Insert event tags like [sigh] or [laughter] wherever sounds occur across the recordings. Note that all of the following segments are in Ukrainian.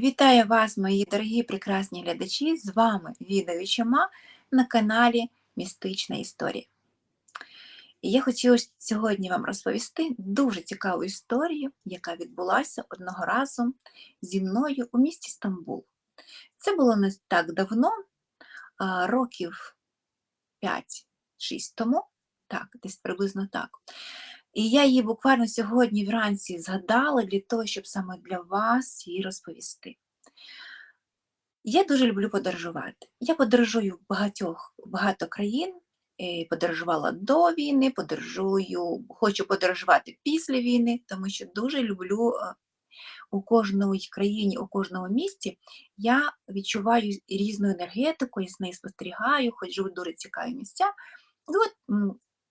Вітаю вас, мої дорогі прекрасні глядачі! З вами Віда Вічима на каналі Містична Історія. І я хочу сьогодні вам розповісти дуже цікаву історію, яка відбулася одного разу зі мною у місті Стамбул. Це було не так давно, років 5-6 тому, так, десь приблизно так. І я її буквально сьогодні вранці згадала для того, щоб саме для вас її розповісти. Я дуже люблю подорожувати. Я подорожую в багатьох багато країн, е, подорожувала до війни, подорожую, хочу подорожувати після війни, тому що дуже люблю е, у кожній країні, у кожному місті я відчуваю різну енергетику, я з нею спостерігаю, ходжу в дуже цікаві місця. І от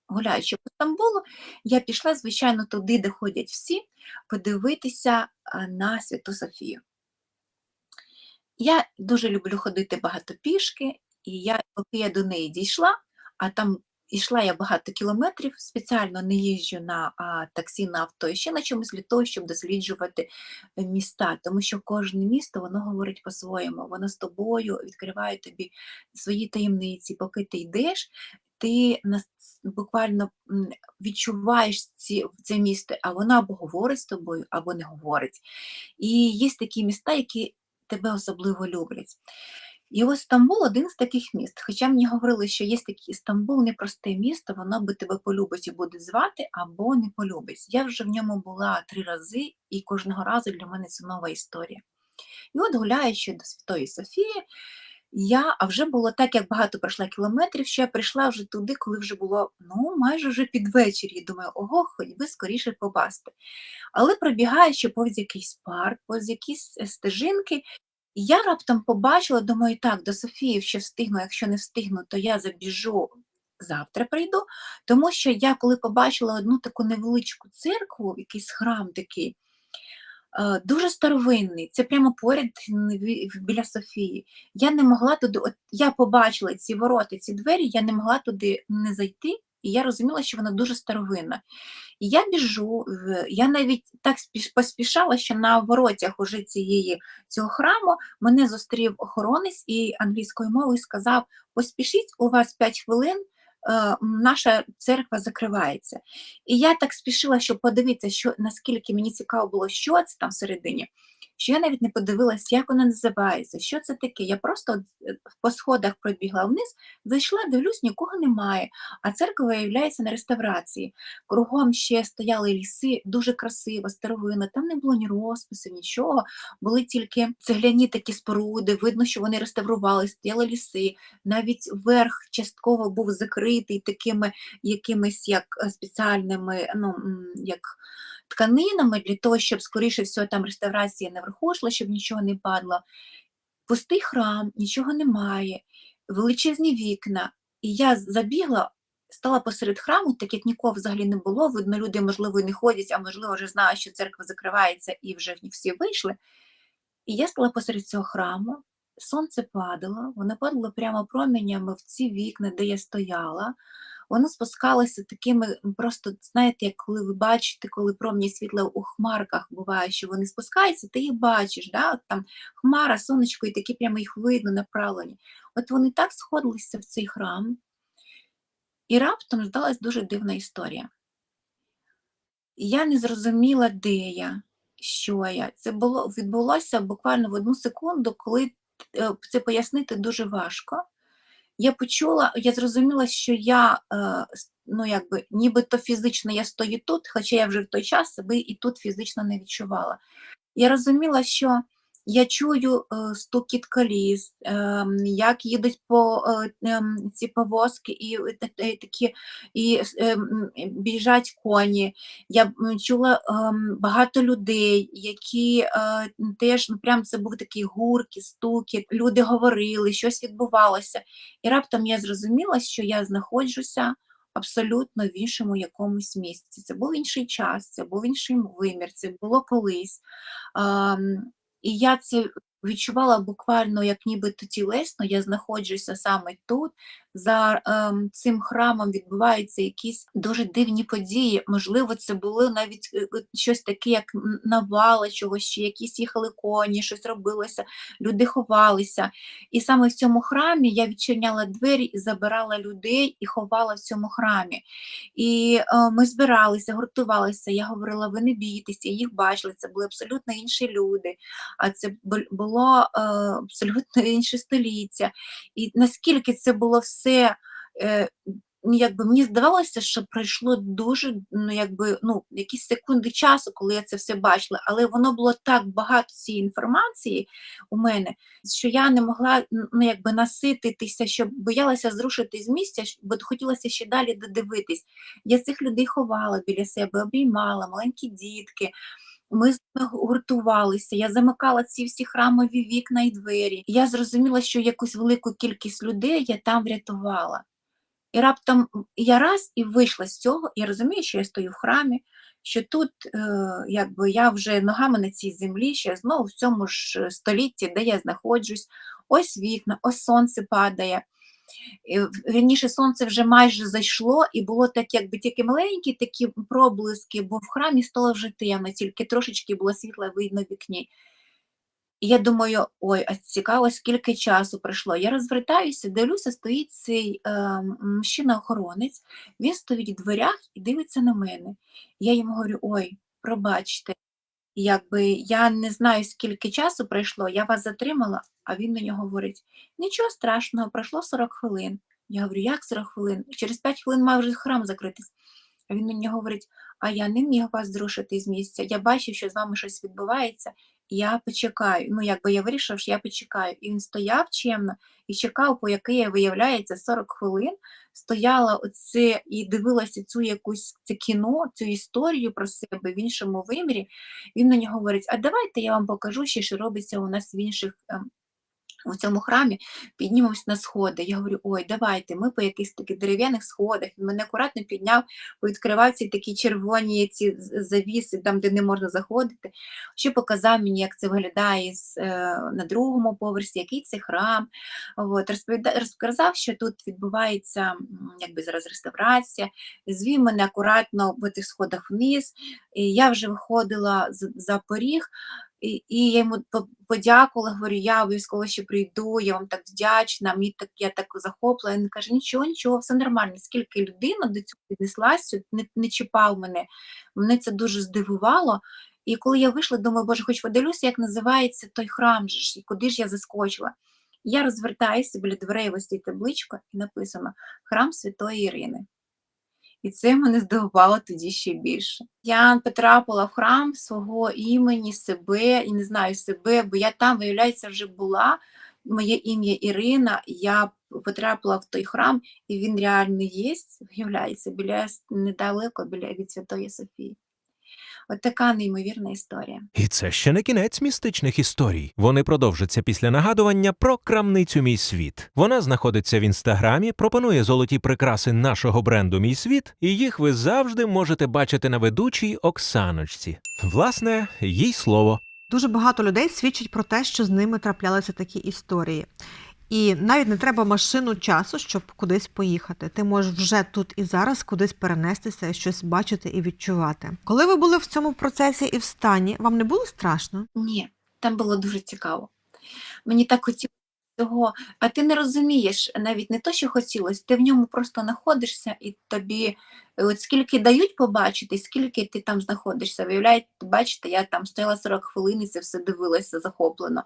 гуляючи по Стамбулу, я пішла, звичайно, туди, де ходять всі, подивитися на Святу Софію. Я дуже люблю ходити багато пішки, і я, поки я до неї дійшла, а там йшла я багато кілометрів, спеціально не їжджу на а, таксі, на авто і ще на чомусь для того, щоб досліджувати е, міста, тому що кожне місто воно говорить по-своєму, воно з тобою відкриває тобі свої таємниці, поки ти йдеш, ти буквально відчуваєш ці, це місто, а воно або говорить з тобою, або не говорить. І є такі міста, які тебе особливо люблять. І ось Стамбул один з таких міст. Хоча мені говорили, що є такий Стамбул непросте місто, воно би тебе полюбить і буде звати, або не полюбить. Я вже в ньому була три рази, і кожного разу для мене це нова історія. І от гуляючи до Святої Софії, я, а вже було так, як багато пройшла кілометрів, що я прийшла вже туди, коли вже було ну, майже вже під вечір. І думаю, ого, хоч би скоріше попасти. Але пробігаючи повз якийсь парк, повз якісь е, я раптом побачила, думаю, так, до Софії ще встигну, якщо не встигну, то я забіжу. Завтра прийду, тому що я коли побачила одну таку невеличку церкву, якийсь храм такий, Е, дуже старовинний, це прямо поряд біля Софії. Я не могла туди, от я побачила ці ворота, ці двері, я не могла туди не зайти, і я розуміла, що вона дуже старовинна. І я біжу, я навіть так поспішала, що на воротях уже цієї, цього храму мене зустрів охоронець і англійською мовою сказав: поспішіть, у вас 5 хвилин. Е, наша церква закривається. І я так спішила, щоб подивитися, що наскільки мені цікаво було, що це там всередині що я навіть не подивилась, як вона називається, що це таке. Я просто е, по сходах пробігла вниз, зайшла, дивлюсь, нікого немає, а церква виявляється на реставрації. Кругом ще стояли ліси, дуже красиво, старовина, там не було ні розпису, нічого, були тільки цегляні такі споруди, видно, що вони реставрували, стояли ліси, навіть верх частково був закритий такими якимись як е, спеціальними, ну, як тканинами для того, щоб, скоріше всього, там реставрація наверху йшла, щоб нічого не падало. Пустий храм, нічого немає, величезні вікна. І я забігла, стала посеред храму, так як нікого взагалі не було. Видно, люди, можливо, не ходять, а можливо, вже знають, що церква закривається і вже всі вийшли. І я стала посеред цього храму, сонце падало, воно падало прямо промінями в ці вікна, де я стояла воно спускалося такими, просто, знаєте, як коли ви бачите, коли промні світла у хмарках буває, що вони спускаються, ти їх бачиш, да? От там хмара, сонечко, і такі прямо їх видно направлені. От вони так сходилися в цей храм, і раптом здалась дуже дивна історія. Я не зрозуміла, де я, що я. Це було, відбулося буквально в одну секунду, коли це пояснити дуже важко я почула, я зрозуміла, що я е, ну якби нібито фізично я стою тут, хоча я вже в той час себе і тут фізично не відчувала. Я розуміла, що я чую е, стукіт коліс, е, як їдуть по е, ці повозки і такі і біжать коні. Я чула багато людей, які теж ну, прям це був такий гуркіт, стукіт, люди говорили, щось відбувалося. І раптом я зрозуміла, що я знаходжуся. Абсолютно в іншому якомусь місці. Це був інший час, це був інший вимір, це було колись. І я це відчувала буквально, як нібито тілесно, я знаходжуся саме тут. За ем, цим храмом відбуваються якісь дуже дивні події. Можливо, це було навіть е, щось таке, як навала чогось, чи якісь їхали коні, щось робилося, люди ховалися. І саме в цьому храмі я відчиняла двері і забирала людей і ховала в цьому храмі. І е, ми збиралися, гуртувалися. Я говорила, ви не бійтеся, їх бачили, це були абсолютно інші люди, а це бу- було е, абсолютно [laughs] інше століття. І наскільки це було все. Е, ну, якби мені здавалося, що пройшло дуже ну, якби, ну, якісь секунди часу, коли я це все бачила, але воно було так багато цієї інформації у мене, що я не могла ну, якби насититися, що боялася зрушити з місця, бо хотілося ще далі додивитись. Я цих людей ховала біля себе, обіймала, маленькі дітки. Ми з ними гуртувалися, я замикала ці всі храмові вікна і двері. Я зрозуміла, що якусь велику кількість людей я там врятувала. І раптом я раз і вийшла з цього, я розумію, що я стою в храмі, що тут е, якби я вже ногами на цій землі, що я знову в цьому ж е, столітті, де я знаходжусь, ось вікна, ось сонце падає. Вірніше, сонце вже майже зайшло, і було так, якби тільки маленькі такі проблиски, бо в храмі стало вже темно, тільки трошечки було світло видно в вікні. І я думаю, ой, а цікаво, скільки часу пройшло. Я розвертаюся, дивлюся, стоїть цей е, мужчина-охоронець, він стоїть в дверях і дивиться на мене. Я йому говорю: ой, пробачте, якби я не знаю, скільки часу пройшло, я вас затримала, а він мені говорить: нічого страшного, пройшло 40 хвилин. Я говорю, як 40 хвилин? Через 5 хвилин має вже храм закритись. А він мені говорить: а я не міг вас зрушити з місця. Я бачив, що з вами щось відбувається, я почекаю. Ну, якби я вирішив, що я почекаю. І він стояв чемно і чекав, по який виявляється 40 хвилин. Стояла оце і дивилася цю якусь це кіно, цю історію про себе в іншому вимірі. Він мені говорить: а давайте я вам покажу що робиться у нас в інших. У цьому храмі піднімемось на сходи. Я говорю, ой, давайте, ми по якихось таких дерев'яних сходах. Він мене акуратно підняв, відкривав ці такі червоні ці завіси, там, де не можна заходити. Ще показав мені, як це виглядає е, на другому поверсі, який це храм. От, розказав, що тут відбувається якби зараз реставрація. Звів мене акуратно по цих сходах вниз. І я вже виходила за поріг. І, і я йому по- подякувала, говорю, я обов'язково ще прийду, я вам так вдячна, мені так, я так захоплена. Він каже, нічого, нічого, все нормально. Скільки людина до цього віднеслася, не, не чіпав мене. Мене це дуже здивувало. І коли я вийшла, думаю, боже, хоч подивлюся, як називається той храм, же ж, і куди ж я заскочила. Я розвертаюся біля дверей ось цій табличка, і написано Храм Святої Ірини. І це мене здивувало тоді ще більше. Я потрапила в храм свого імені, себе, і не знаю себе, бо я там, виявляється, вже була. Моє ім'я Ірина, я потрапила в той храм, і він реально є, виявляється, біля недалеко біля від Святої Софії. От така неймовірна історія. І це ще не кінець містичних історій. Вони продовжаться після нагадування про крамницю Мій світ. Вона знаходиться в інстаграмі, пропонує золоті прикраси нашого бренду Мій світ, і їх ви завжди можете бачити на ведучій Оксаночці. Власне, їй слово. Дуже багато людей свідчать про те, що з ними траплялися такі історії. І навіть не треба машину часу, щоб кудись поїхати. Ти можеш вже тут і зараз кудись перенестися щось бачити і відчувати. Коли ви були в цьому процесі і в стані, вам не було страшно? Ні, там було дуже цікаво. Мені так хотілося цього, а ти не розумієш навіть не то, що хотілося, ти в ньому просто знаходишся, і тобі е, от скільки дають побачити, скільки ти там знаходишся. Виявляєте, бачите, я там стояла 40 хвилин і це все дивилася захоплено.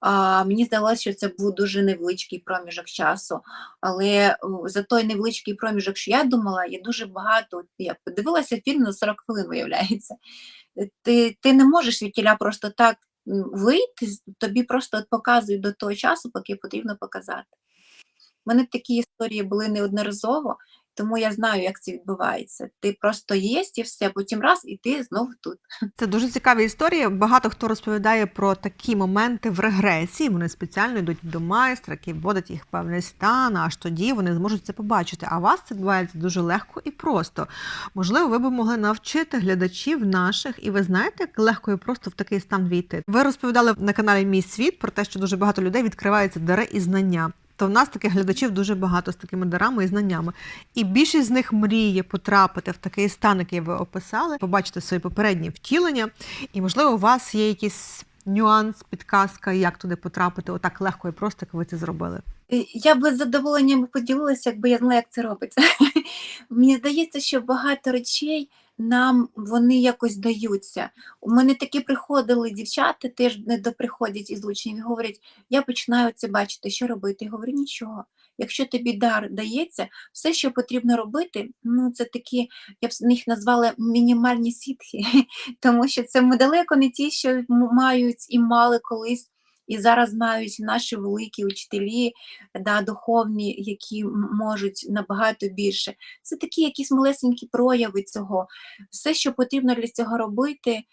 А, мені здалося, що це був дуже невеличкий проміжок часу. Але за той невеличкий проміжок, що я думала, є дуже багато. Я подивилася фільм на 40 хвилин, виявляється. Е, Ти, ти не можеш від просто так вийти, тобі просто показують до того часу, поки потрібно показати. У мене такі історії були неодноразово, Тому я знаю, як це відбувається. Ти просто єсть і все, потім раз, і ти знову тут. Це дуже цікаві історії. Багато хто розповідає про такі моменти в регресії. Вони спеціально йдуть до майстра, який вводить їх в певний стан, аж тоді вони зможуть це побачити. А вас це відбувається дуже легко і просто. Можливо, ви б могли навчити глядачів наших, і ви знаєте, як легко і просто в такий стан війти. Ви розповідали на каналі Мій світ про те, що дуже багато людей відкриваються дари і знання. То в нас таких глядачів дуже багато з такими дарами і знаннями. І більшість з них мріє потрапити в такий стан, який ви описали, побачити свої попередні втілення. І, можливо, у вас є якийсь нюанс, підказка, як туди потрапити, отак легко і просто, як ви це зробили. Е, Я би з задоволенням поділилася, якби я знала, як це робиться. [laughs] Мені здається, що багато речей нам вони якось даються. У мене такі приходили дівчата, теж не доприходять із учнів і говорять, я починаю це бачити, що робити. Я говорю, нічого. Якщо тобі дар дається, все, що потрібно робити, ну це такі, я б їх назвала мінімальні сітхи, [laughs] тому що це ми далеко не ті, що мають і мали колись. І зараз мають наші великі учителі, да, духовні, які можуть набагато більше. Це такі якісь малесенькі прояви цього. Все, що потрібно для цього робити, е,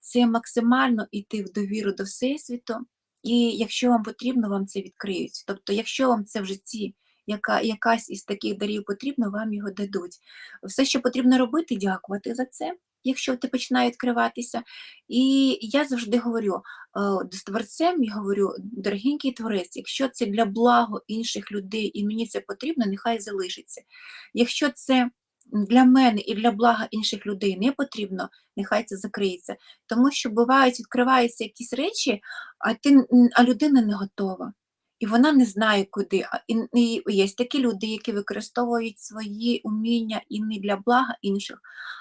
це максимально йти в довіру до Всесвіту. І якщо вам потрібно, вам це відкриють. Тобто, якщо вам це в житті яка, якась із таких дарів потрібно, вам його дадуть. Все, що потрібно робити, дякувати за це, якщо ти починає відкриватися. І я завжди говорю е, з творцем, я говорю, дорогенький творець, якщо це для благо інших людей і мені це потрібно, нехай залишиться. Якщо це для мене і для блага інших людей не потрібно, нехай це закриється. Тому що бувають, відкриваються якісь речі, а, ти, а людина не готова. І вона не знає куди. І, і є такі люди, які використовують свої уміння і не для блага інших.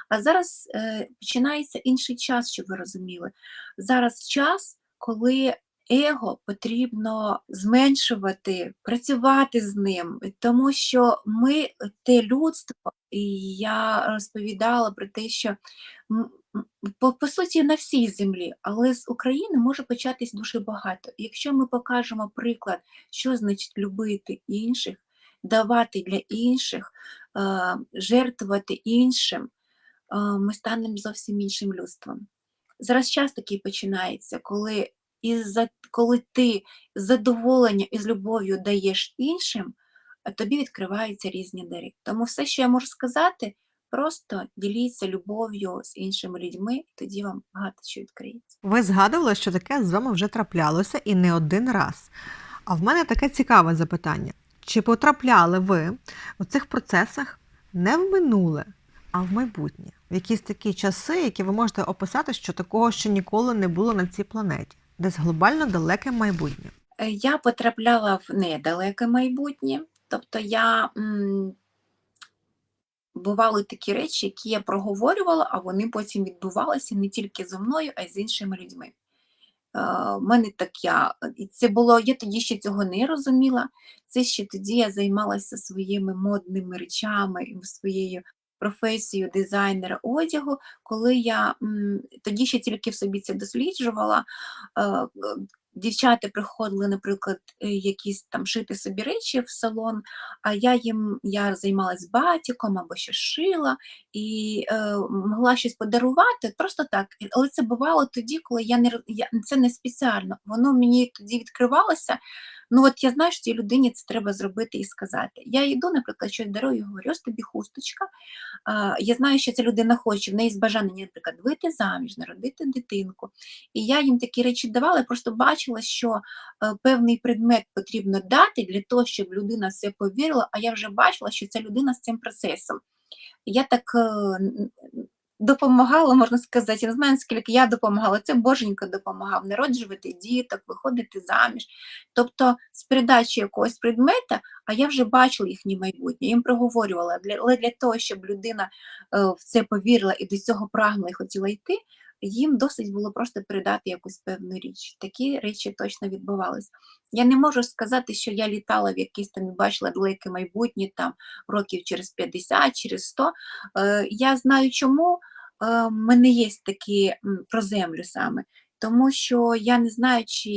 А зараз е, починається інший час, щоб ви розуміли. Зараз час, коли его потрібно зменшувати, працювати з ним, тому що ми те людство, і я розповідала про те, що по, по суті на всій землі, але з України може початись дуже багато. Якщо ми покажемо приклад, що значить любити інших, давати для інших, е, жертвувати іншим, е, ми станемо зовсім іншим людством. Зараз час такий починається, коли, із коли ти з задоволенням і з любов'ю даєш іншим, тобі відкриваються різні дари. Тому все, що я можу сказати, просто діліться любов'ю з іншими людьми, і тоді вам багато що відкриється. Ви згадували, що таке з вами вже траплялося і не один раз. А в мене таке цікаве запитання: чи потрапляли ви у цих процесах не в минуле, а в майбутнє? В якісь такі часи, які ви можете описати, що такого ще ніколи не було на цій планеті, десь глобально далеке майбутнє. Е, Я потрапляла в недалеке майбутнє, тобто я м, бували такі речі, які я проговорювала, а вони потім відбувалися не тільки зі мною, а й з іншими людьми. Е, в мене так і це було, я тоді ще цього не розуміла. Це ще тоді я займалася своїми модними речами, своєю професією дизайнера одягу, коли я тоді ще тільки в собі це досліджувала. е, е, Дівчата приходили, наприклад, е, якісь там шити собі речі в салон, а я їм я займалась батіком або ще шила і е, могла щось подарувати просто так. Але це бувало тоді, коли я не я, це не спеціально. Воно мені тоді відкривалося. Ну от я знаю, що цій людині це треба зробити і сказати. Я йду, наприклад, щось дарую, і говорю, ось тобі хусточка. Я знаю, що ця людина хоче, в неї з бажання, наприклад, вийти заміж, народити дитинку. І я їм такі речі давала, я просто бачила, що е, певний предмет потрібно дати для того, щоб людина в це повірила, а я вже бачила, що ця людина з цим процесом. Я так е, допомагала, можна сказати, я не знаю, скільки я допомагала, це Боженька допомагав народжувати діток, виходити заміж. Тобто з передачі якогось предмета, а я вже бачила їхнє майбутнє, їм проговорювала, але для того, щоб людина е, в це повірила і до цього прагнула і хотіла йти, їм досить було просто передати якусь певну річ. Такі речі точно відбувалися. Я не можу сказати, що я літала в якийсь там і бачила далеке майбутнє, там років через 50, через 100. Е, Я знаю, чому в мене є такі про землю саме. Тому що я не знаю, чи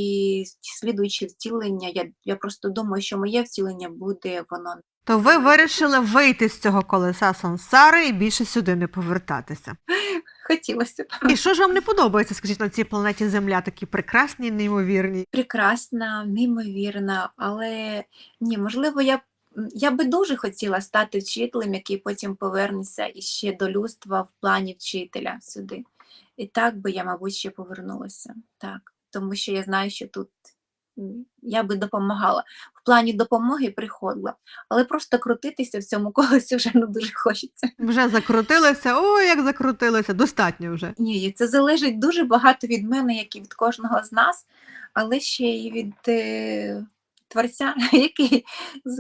слідуючи втілення, я, я просто думаю, що моє втілення буде воно То ви вирішили вийти з цього колеса сансари і більше сюди не повертатися. [laughs] хотілося б. І що ж вам не подобається, скажіть, на цій планеті Земля такі прекрасні, неймовірні? прекрасна, неймовірна, але ні, можливо, я, я би дуже хотіла стати вчителем, який потім повернеться іще до людства в плані вчителя сюди. І так би я, мабуть, ще повернулася. Так, тому що я знаю, що тут я би допомагала. В плані допомоги приходила, але просто крутитися в цьому колесі вже не дуже хочеться. Вже закрутилися, ой, як закрутилися, достатньо вже. Ні, це залежить дуже багато від мене, як і від кожного з нас, але ще й від е, творця, [laughs] який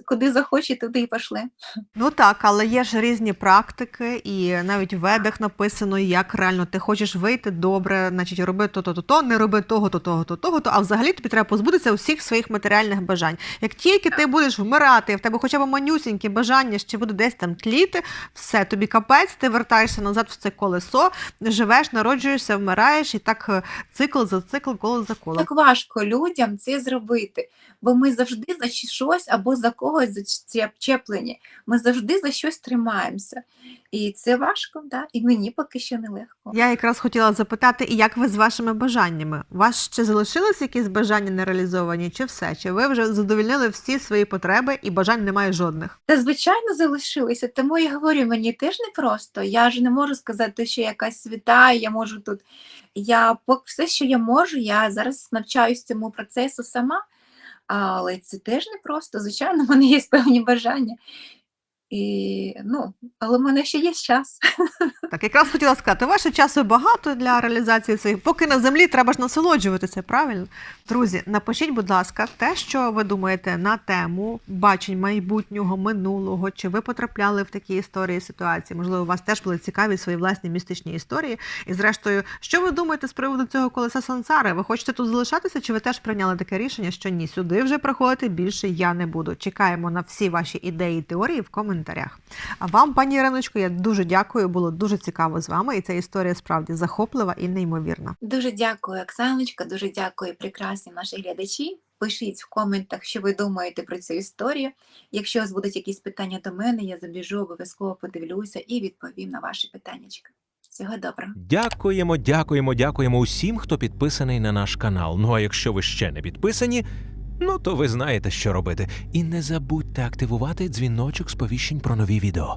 куди захоче, туди і пошли. Ну так, але є ж різні практики, і навіть в ведах написано, як реально ти хочеш вийти добре, значить роби то, то, то, то, не роби того, то, того, то, того, то. А взагалі тобі треба позбутися усіх своїх матеріальних бажань. Як тільки ти будеш вмирати, в тебе хоча б манюсіньке бажання ще буде десь там тліти, все, тобі капець, ти вертаєшся назад в це колесо, живеш, народжуєшся, вмираєш, і так е, цикл за цикл, коло за колом. Так важко людям це зробити, бо ми завжди за щось або за когось зачеплені. Ми завжди за щось тримаємося. І це важко, да? і мені поки що нелегко. Я якраз хотіла запитати, і як ви з вашими бажаннями? У вас ще залишились якісь бажання нереалізовані, чи все? Чи ви вже задовільнили всі свої потреби і бажань немає жодних? Та звичайно залишилися, тому я говорю, мені теж непросто. Я ж не можу сказати, що якась свята, я можу тут. Я все, що я можу, я зараз навчаюсь цьому процесу сама, але це теж не просто. Звичайно, в мене є певні бажання. І, ну, але в мене ще є час. [laughs] Так, якраз хотіла сказати, вашого часу багато для реалізації цих. Поки на землі треба ж насолоджуватися, правильно? Друзі, напишіть, будь ласка, те, що ви думаєте на тему бачень майбутнього, минулого, чи ви потрапляли в такі історії, ситуації? Можливо, у вас теж були цікаві свої власні містичні історії. І зрештою, що ви думаєте з приводу цього колеса сансари? Ви хочете тут залишатися, чи ви теж прийняли таке рішення, що ні, сюди вже приходити більше я не буду. Чекаємо на всі ваші ідеї і теорії в коментарях. А вам, пані Іриночко, я дуже дякую. Було дуже цікаво з вами, і ця історія справді захоплива і неймовірна. Дуже дякую, Оксаночка, дуже дякую, прекрасні наші глядачі. Пишіть в коментах, що ви думаєте про цю історію. Якщо у вас будуть якісь питання до мене, я забіжу, обов'язково подивлюся і відповім на ваші питання. Всього доброго. Дякуємо, дякуємо, дякуємо усім, хто підписаний на наш канал. Ну а якщо ви ще не підписані, ну то ви знаєте, що робити. І не забудьте активувати дзвіночок сповіщень про нові відео.